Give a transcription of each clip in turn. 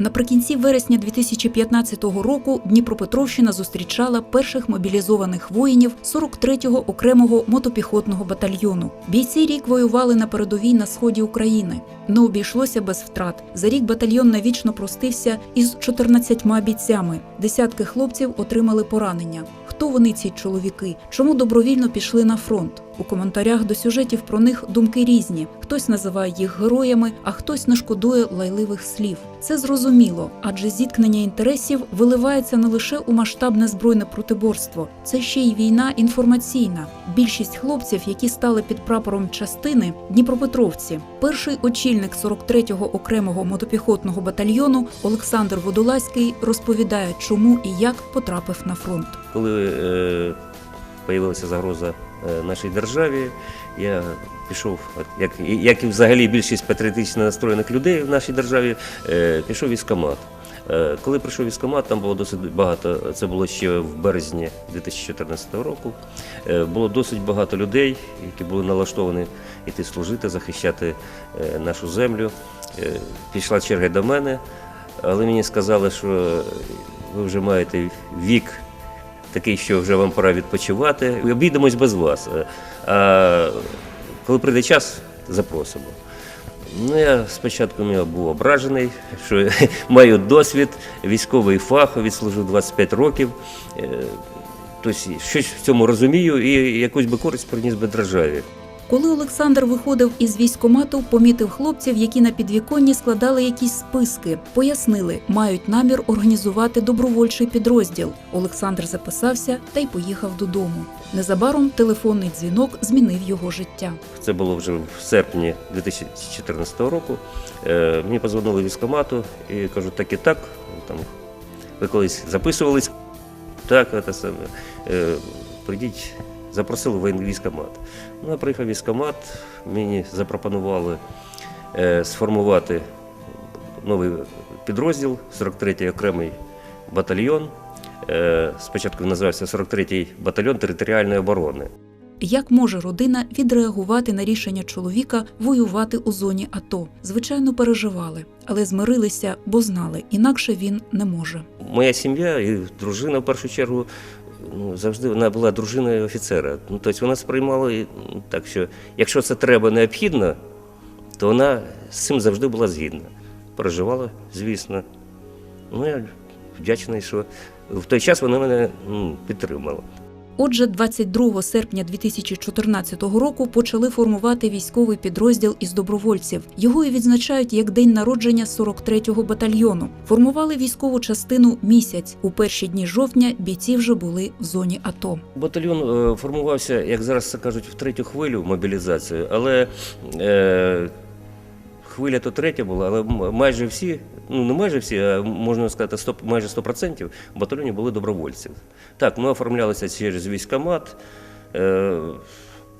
Наприкінці вересня 2015 року Дніпропетровщина зустрічала перших мобілізованих воїнів 43-го окремого мотопіхотного батальйону. Бійці рік воювали на передовій на сході України. Не обійшлося без втрат. За рік батальйон навічно простився із 14 бійцями. Десятки хлопців отримали поранення. Хто вони ці чоловіки? Чому добровільно пішли на фронт? У коментарях до сюжетів про них думки різні. Хтось називає їх героями, а хтось не шкодує лайливих слів. Це зрозуміло, адже зіткнення інтересів виливається не лише у масштабне збройне протиборство, це ще й війна інформаційна. Більшість хлопців, які стали під прапором частини, Дніпропетровці. Перший очільник 43-го окремого мотопіхотного батальйону Олександр Водолазький розповідає, чому і як потрапив на фронт. Коли е, появилася загроза нашій державі, я пішов, як, як і взагалі більшість патріотично настроєних людей в нашій державі, е, пішов в військкомат. Е, Коли прийшов в військкомат, там було досить багато, це було ще в березні 2014 року. е, Було досить багато людей, які були налаштовані йти служити, захищати е, нашу землю. Е, Пішла черга до мене, але мені сказали, що ви вже маєте вік такий, що вже вам пора відпочивати. Обійдемось без вас. Е, А коли прийде час, запросимо. Ну, я спочатку я був ображений, що маю досвід, військовий фах, відслужив 25 років. Е, Тобто щось в цьому розумію і якусь би користь приніс би державі. Коли Олександр виходив із військкомату, помітив хлопців, які на підвіконні складали якісь списки. Пояснили, мають намір організувати добровольчий підрозділ. Олександр записався та й поїхав додому. Незабаром телефонний дзвінок змінив його життя. Це було вже в серпні 2014 року. Е, Мені позвонили військкомату і кажуть, так і так. Там, ви колись записувались. Так, це саме. Прийдіть, запросили в військкомат. Ну, я приїхав в військкомат, мені запропонували е, сформувати новий підрозділ, 43-й окремий батальйон. Е, Спочатку він називався 43-й батальйон територіальної оборони. Як може родина відреагувати на рішення чоловіка воювати у зоні АТО? Звичайно, переживали, але змирилися, бо знали, інакше він не може. Моя сім'я і дружина в першу чергу ну, завжди вона була дружиною офіцера. Ну, тобто вона сприймала ну, так, що якщо це треба необхідно, то вона з цим завжди була згідна. Переживала, звісно. Ну, я вдячний, що в той час вона мене ну, підтримала. Отже, 22 серпня 2014 року почали формувати військовий підрозділ із добровольців. Його і відзначають як день народження 43-го батальйону. Формували військову частину місяць. У перші дні жовтня бійці вже були в зоні АТО. Батальйон е, формувався, як зараз кажуть, в третю хвилю мобілізацію, але е, хвиля то третя була, але майже всі, ну не майже всі, а можна сказати, 100, майже 100% в батальйоні були добровольці. Так, ми оформлялися через військкомат. Е,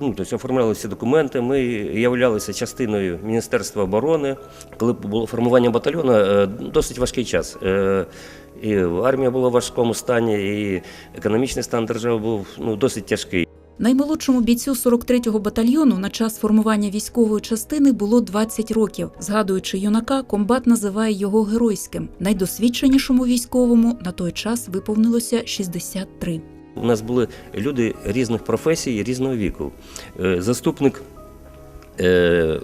Ну, тобто оформляли всі документи. Ми являлися частиною Міністерства оборони. Коли було формування батальйону, е, досить важкий час. Е, І армія була в важкому стані, і економічний стан держави був ну, досить тяжкий. Наймолодшому бійцю 43-го батальйону на час формування військової частини було 20 років. Згадуючи юнака, комбат називає його геройським. Найдосвідченішому військовому на той час виповнилося 63. У нас були люди різних професій, різного віку. Е, Заступник. е,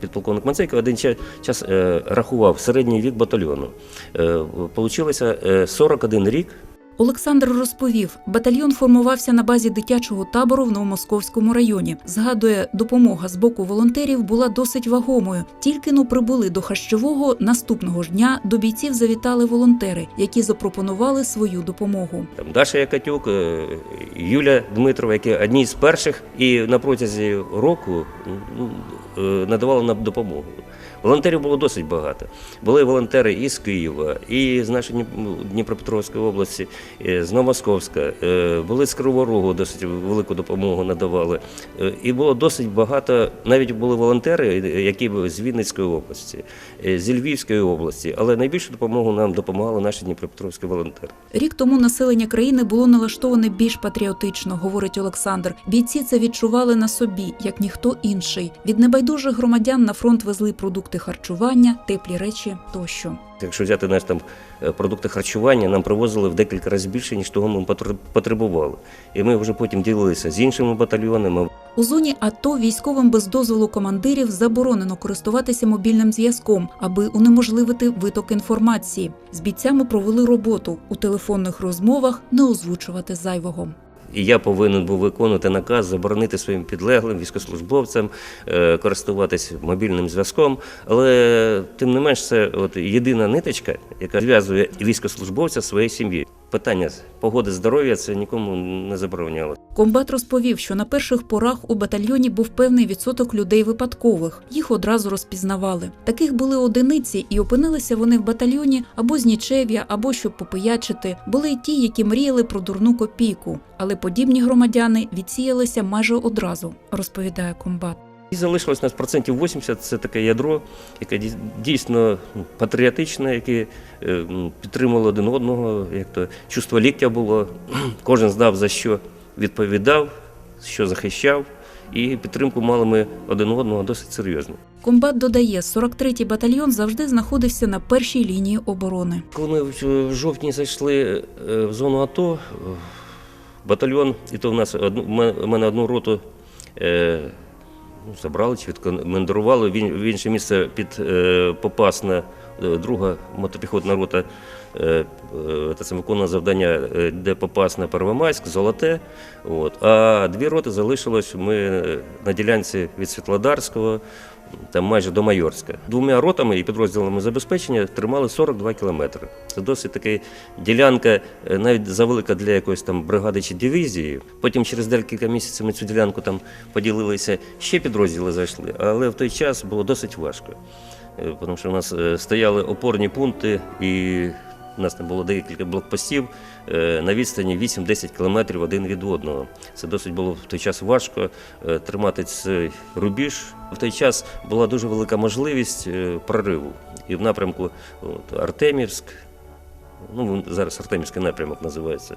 підполковник Мацейко один час е, рахував середній вік батальйону. Получилося е, 41 рік Олександр розповів, батальйон формувався на базі дитячого табору в Новомосковському районі. Згадує, допомога з боку волонтерів була досить вагомою. Тільки но прибули до Хащового наступного ж дня до бійців завітали волонтери, які запропонували свою допомогу. Там Даша Якатюк, е, Юля Дмитрова, які одні з перших і на протязі року ну, е, надавали нам допомогу. Волонтерів було досить багато. Були волонтери і з Києва, і з нашої Дніпропетровської області, з Новомосковська, е, були з Кривого Рогу, досить велику допомогу надавали. Е, І було досить багато, навіть були волонтери, е, які з Вінницької області, е, з Львівської області, але найбільшу допомогу нам допомагали наші дніпропетровські волонтери. Рік тому населення країни було налаштоване більш патріотично, говорить Олександр. Бійці це відчували на собі, як ніхто інший. Від небайдужих громадян на фронт везли продукти харчування, теплі речі тощо. Якщо взяти наш там е, продукти харчування, нам привозили в декілька разів більше, ніж того ми потр- потребували. І ми вже потім ділилися з іншими батальйонами. У зоні АТО військовим без дозволу командирів заборонено користуватися мобільним зв'язком, аби унеможливити виток інформації. З бійцями провели роботу у телефонних розмовах не озвучувати зайвого. І я повинен був виконувати наказ заборонити своїм підлеглим військовослужбовцям е, користуватися мобільним зв'язком. Але тим не менш, це от єдина ниточка, яка зв'язує військовослужбовця своєю сім'єю. Питання погоди здоров'я це нікому не забороняло. Комбат розповів, що на перших порах у батальйоні був певний відсоток людей випадкових. Їх одразу розпізнавали. Таких були одиниці, і опинилися вони в батальйоні або з нічев'я, або щоб попиячити. Були й ті, які мріяли про дурну копійку. Але подібні громадяни відсіялися майже одразу, розповідає комбат. І залишилось нас процентів 80 це таке ядро, яке дій- дійсно ну, патріотичне, яке е, підтримувало один одного, як то чувство ліктя було. Кожен знав за що відповідав, що захищав, і підтримку мали ми один одного досить серйозно. Комбат додає, 43-й батальйон завжди знаходився на першій лінії оборони. Коли ми в жовтні зайшли е, в зону АТО, е, батальйон, і то в нас в мене- одну роту е, ну, забрали чи відкомендували в інше місце під Попасне, е, друга мотопіхотна рота. Е, е, Та це виконувала завдання, е, де Попасне, Первомайськ, Золоте. От. А дві роти залишилось ми е, на ділянці від Світлодарського, там майже до Майорська. Двома ротами і підрозділами забезпечення тримали 42 кілометри. Це досить така ділянка, е, навіть завелика для якоїсь там бригади чи дивізії. Потім через декілька місяців ми цю ділянку там поділилися, ще підрозділи зайшли, але в той час було досить важко. Е, Тому що у нас е, стояли опорні пункти і нас не було декілька блокпостів е, на відстані 8-10 кілометрів один від одного. Це досить було в той час важко е, тримати цей рубіж. В той час була дуже велика можливість е, прориву. І в напрямку от, Артемівськ, ну зараз Артемівський напрямок називається.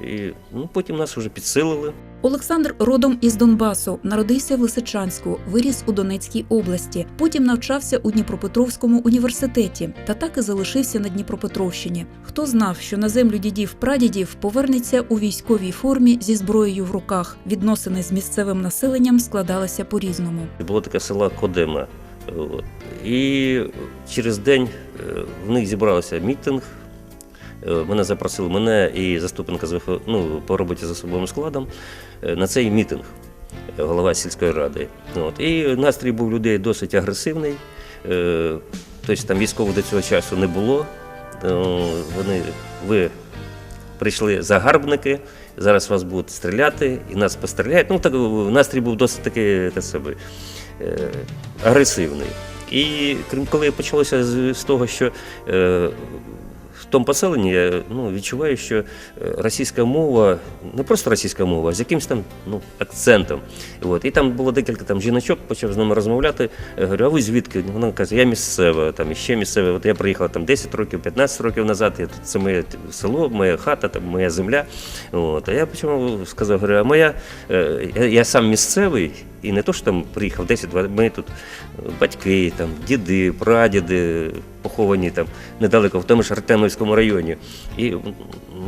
І ну, потім нас вже підсилили. Олександр родом із Донбасу, народився в Лисичанську, виріс у Донецькій області. Потім навчався у Дніпропетровському університеті та так і залишився на Дніпропетровщині. Хто знав, що на землю дідів прадідів повернеться у військовій формі зі зброєю в руках. Відносини з місцевим населенням складалися по-різному. Було таке село Кодема. І через день е, в них зібрався мітинг. Е, Мене запросили мене і заступника з ну, по роботі з особовим складом е, на цей мітинг, е, голова сільської ради. От. І настрій був людей досить агресивний. Тобто там військових до цього часу не було. Вони, ви прийшли загарбники, зараз вас будуть стріляти, і нас постріляють. Ну, так настрій був досить такий те себе, агресивний. І крім коли почалося з, того, що тому поселенні я ну, відчуваю, що е, російська мова, не просто російська мова, а з якимось там ну, акцентом. От. І там було декілька там жіночок, почав з ними розмовляти. Я говорю, а ви звідки? Вона каже, я місцева, там і ще місцева. От я приїхала там 10 років, 15 років назад. Я тут це моє село, моя хата, там моя земля. От. А я почему сказав, говорю, а моя е, я, я сам місцевий, і не то, що там приїхав 10-20, ми тут е, батьки, там, діди, прадіди поховані там недалеко в тому ж Артемівському районі. І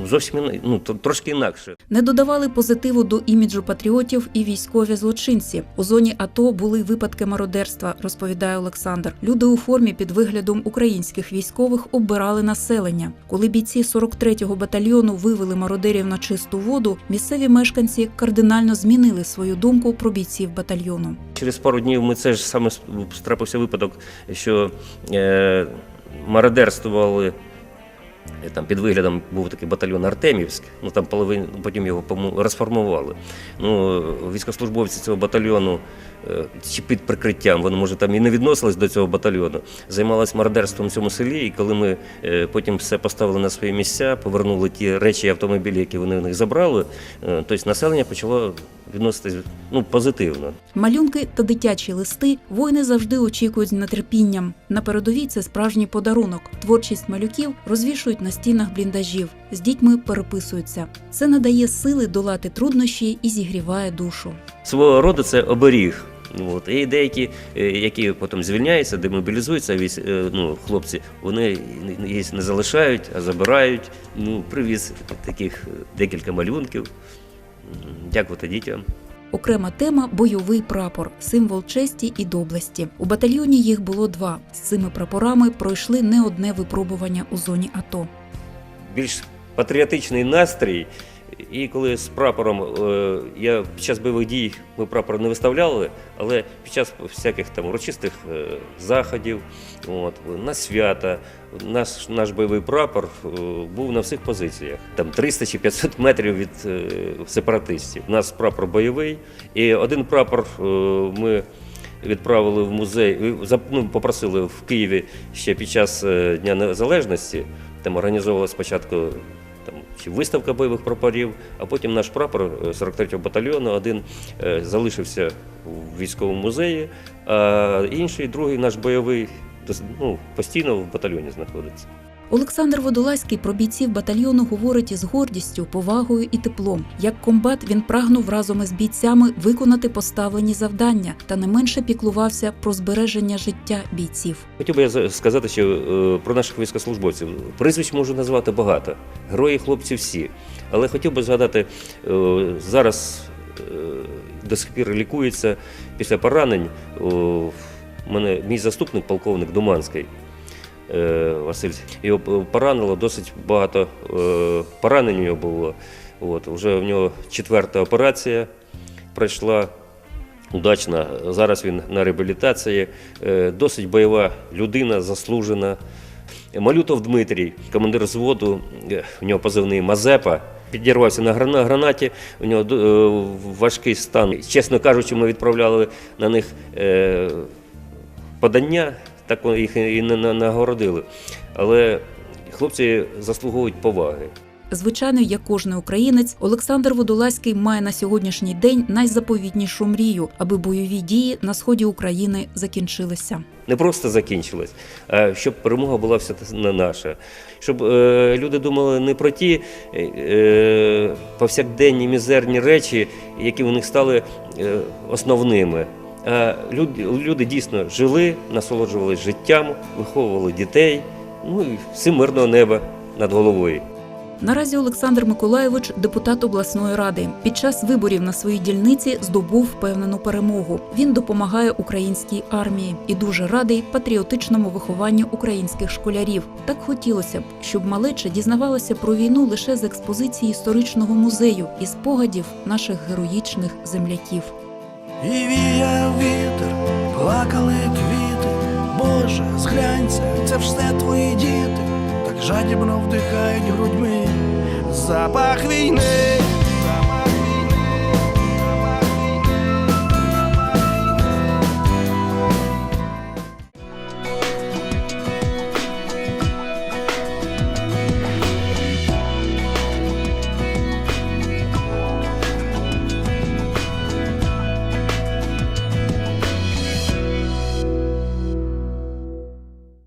зовсім ну, трошки інакше. Не додавали позитиву до іміджу патріотів і військові злочинці. У зоні АТО були випадки мародерства, розповідає Олександр. Люди у формі під виглядом українських військових оббирали населення. Коли бійці 43-го батальйону вивели мародерів на чисту воду, місцеві мешканці кардинально змінили свою думку про бійців батальйону. Через пару днів ми це ж саме трапився випадок, що е, мародерствували. е, Там під виглядом був такий батальйон Артемівськ, ну там половину, потім його розформували. Ну, військовослужбовці цього батальйону е, чи під прикриттям, вони може там і не відносились до цього батальйону, займалися мародерством в цьому селі. І коли ми е, потім все поставили на свої місця, повернули ті речі автомобілі, які вони в них забрали, тобто населення почало відноситись ну, позитивно. Малюнки та дитячі листи воїни завжди очікують з нетерпінням. На передовій це справжній подарунок. Творчість малюків розвішують на стінах бліндажів, з дітьми переписуються. Це надає сили долати труднощі і зігріває душу. Свого роду це оберіг. От. І деякі, е, які потім звільняються, демобілізуються, військ- е, ну, хлопці, вони їх не залишають, а забирають. Ну, привіз таких е, декілька малюнків. Дякувати дітям. Окрема тема бойовий прапор, символ честі і доблесті. У батальйоні їх було два. З цими прапорами пройшли не одне випробування у зоні АТО. більш патріотичний настрій. І коли з прапором е, я під час бойових дій ми прапор не виставляли, але під час всяких там урочистих е, заходів, от, на свята, наш, наш бойовий прапор е, був на всіх позиціях. Там 300 чи 500 метрів від сепаратистів. У нас прапор бойовий, і один прапор ми відправили в музей, ну, попросили в Києві ще під час Дня Незалежності. Там організовувала спочатку виставка бойових прапорів, а потім наш прапор е, 43-го батальйону один е, залишився в військовому музеї, а інший, другий наш бойовий, ну, постійно в батальйоні знаходиться. Олександр Водолазький про бійців батальйону говорить із гордістю, повагою і теплом. Як комбат він прагнув разом із бійцями виконати поставлені завдання та не менше піклувався про збереження життя бійців. Хотів би я сказати, що е, про наших військовослужбовців прізвищ можу назвати багато. Герої хлопці всі. Але хотів би згадати, е, зараз е, до сих пір лікується після поранень. Мене мій заступник, полковник Думанський. Е, Василь його поранило досить багато е, поранень у нього було. От, вже в нього четверта операція пройшла удачна. Зараз він на реабілітації. Е, Досить бойова людина, заслужена. Малютов Дмитрій, командир взводу, е, у нього позивний Мазепа. Підірвався на гранаті, у нього важкий стан. Чесно кажучи, ми відправляли на них подання, так їх і не нагородили. Але хлопці заслуговують поваги. Звичайно, як кожний українець, Олександр Водолазький має на сьогоднішній день найзаповітнішу мрію, аби бойові дії на сході України закінчилися. не просто закінчилась, а щоб перемога була вся на наша. Щоб е, люди думали не про ті е, повсякденні мізерні речі, які у них стали е, основними. А люди, люди дійсно жили, насолоджувалися життям, виховували дітей, ну і всім мирного неба над головою. Наразі Олександр Миколайович депутат обласної ради. Під час виборів на своїй дільниці здобув впевнену перемогу. Він допомагає українській армії і дуже радий патріотичному вихованню українських школярів. Так хотілося б, щоб малеча дізнавалася про війну лише з експозиції історичного музею і спогадів наших героїчних земляків. І віяв вітер, плакали квіти. Боже, зглянься, це все твої діти, так жадібно вдихають грудьми запах війни.